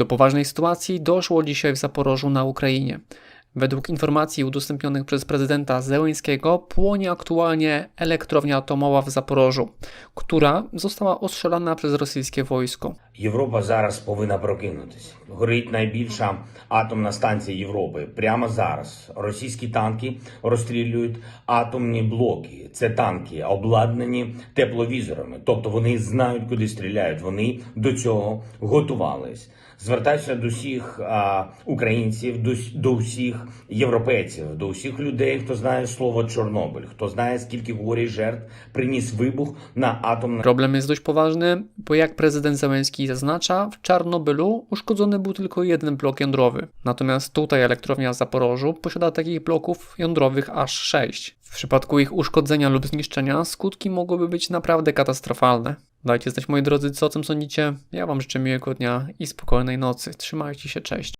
Do poważnej sytuacji doszło dzisiaj w Zaporożu na Ukrainie. Według informacji udostępnionych przez prezydenta Zełenskiego płonie aktualnie elektrownia atomowa w Zaporożu, która została ostrzelana przez rosyjskie wojsko. Європа зараз повинна прокинутися. Горить найбільша атомна станція Європи. Прямо зараз російські танки розстрілюють атомні блоки. Це танки обладнані тепловізорами, тобто вони знають, куди стріляють. Вони до цього готувались. Звертаюся до всіх а, українців, до, до всіх європейців, до всіх людей, хто знає слово Чорнобиль, хто знає, скільки горі й жертв приніс вибух на атомних Problem jest dość poważny, bo jak prezydent Zełenski zaznacza, w Czarnobylu uszkodzony był tylko jeden blok jądrowy. Natomiast tutaj elektrownia w Zaporożu posiada takich bloków jądrowych aż sześć. W przypadku ich uszkodzenia lub zniszczenia skutki mogłyby być naprawdę katastrofalne. Dajcie znać moi drodzy, co o tym sądzicie. Ja wam życzę miłego dnia i spokojnej nocy. Trzymajcie się, cześć.